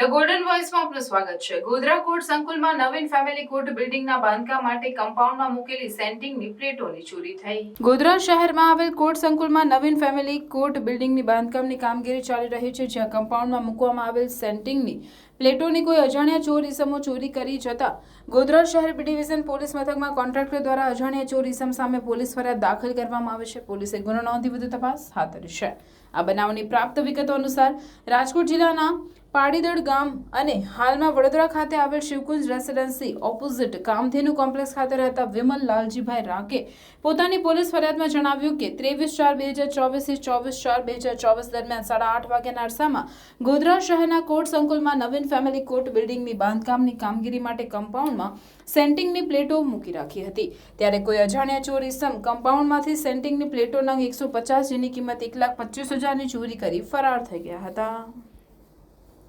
The golden વોઇસમાં આપનું સ્વાગત છે. ગોધરા કોર્ટ સંકુલમાં નવીન ફેમિલી કોર્ટ બિલ્ડિંગના બાંધકામ માટે કમ્પાઉન્ડમાં મૂકેલી સેન્ટિંગની પ્લેટોની ચોરી થઈ. ગોધરા શહેરમાં આવેલ કોર્ટ સંકુલમાં નવીન ફેમિલી કોર્ટ બિલ્ડિંગની બાંધકામની કામગીરી ચાલી રહી છે, જ્યાં કમ્પાઉન્ડમાં મૂકવામાં આવેલ સેન્ટિંગની પ્લેટોની કોઈ અજાણ્યા ચોર ઇસમો ચોરી કરી જતા ગોધરા શહેર ડિવિઝન પોલીસ મથકમાં કોન્ટ્રાક્ટર દ્વારા અજાણ્યા ચોર ઇસમ સામે પોલીસ ફરિયાદ દાખલ કરવામાં આવે છે. પોલીસે ગુનો નોંધી વધુ તપાસ હાથ ધરી છે. આ બનાવની પ્રાપ્ત વિગતો અનુસાર રાજકોટ જિલ્લાના પાડીદડ ગામ અને હાલમાં વડોદરા ખાતે આવેલ Shivkunj residency opposite Kamdhenu complex ખાતે રહેતા વિમલ લાલજીભાઈ રાકે પોતાની પોલીસ ફરિયાદમાં જણાવ્યું કે ત્રેવીસ ચાર બે હજાર ચોવીસથી ચોવીસ ચાર બે હજાર ચોવીસ દરમિયાન સાડા આઠ વાગ્યાના અરસામાં ગોધરા શહેરના કોર્ટ સંકુલમાં નવીન ફેમિલી કોર્ટ બિલ્ડિંગની બાંધકામની કામગીરી માટે કમ્પાઉન્ડમાં સેન્ટિંગની પ્લેટો મૂકી રાખી હતી. ત્યારે કોઈ અજાણ્યા ચોર ઇસમ કમ્પાઉન્ડમાંથી સેન્ટિંગની પ્લેટો નંગ એકસો પચાસ જેની કિંમત એક લાખ પચીસ હજારની ચોરી કરી ફરાર થઈ ગયા હતા.